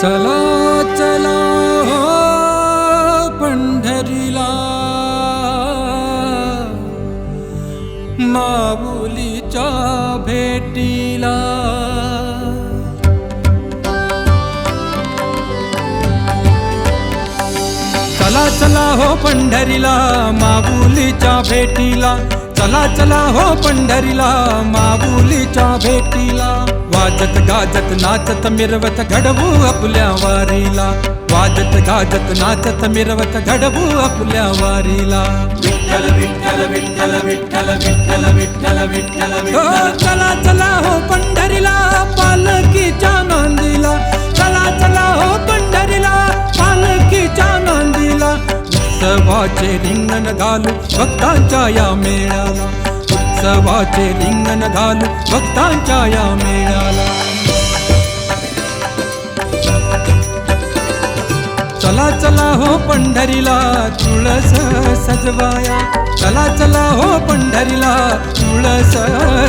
चला चला पंढरीला. माऊलीच्या भेटीला चला चला हो पंढरीला माऊलीच्या भेटीला. चला चला हो पंढरीला माऊलीच्या भेटीला. वाजत गाजत नाचत मिरवत घडवू आपल्या वारीला. वाजत गाजत नाचत मिरवत घडवू आपल्या वारीला. विठ्ठल विठ्ठल विठ्ठल विठ्ठल विठ्ठल विठ्ठल विठ्ठल उत्सवाचे रिंगण घालू भक्तांच्या या मेळाला उत्सवाचे रिंगण घालू भक्तांच्या या मेळाला चला चला हो पंढरीला तुळस सजवाया. चला चला हो पंढरीला तुळस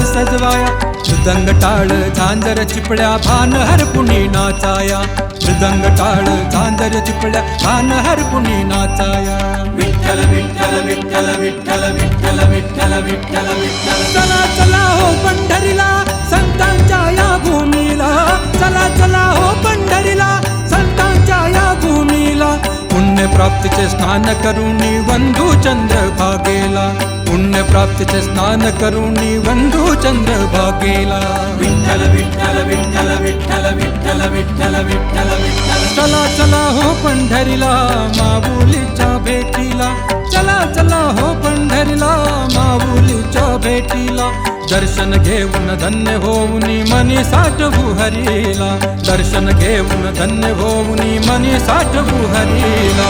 सजवाया. मृदंग टाळ झांजर चिपड्या भान हर कुणी नाचाया. मृदंग टाळ झांजर चिपड्या भान हर कुणी नाचाया. विठ्ठल विठ्ठल विठ्ठल विठ्ठल विठ्ठल विठ्ठल विठ्ठल विठ्ठल. चला चला हो पंढरीला संतांच्या या भूमीला. चला चला हो पंढरीला संतांच्या या भूमीला. पुण्य प्राप्तीचे स्नान करुणी वंधू चंद्र भागेला पुण्य प्राप्तीचे स्नान करुणी वंधू चंद्र भागेला. विठ्ठल विठ्ठल विठ्ठल विठ्ठल विठ्ठल विठ्ठल विठ्ठल विठ्ठल. चला चला हो पंढरीला माऊलीच्या भेटीला. चला चला हो पंढरीला माऊलीच्या भेटीला. दर्शन घेऊन धन्य होऊन मनी साठवू हरीला दर्शन घेऊन धन्य होऊन मनी साठवू हरीला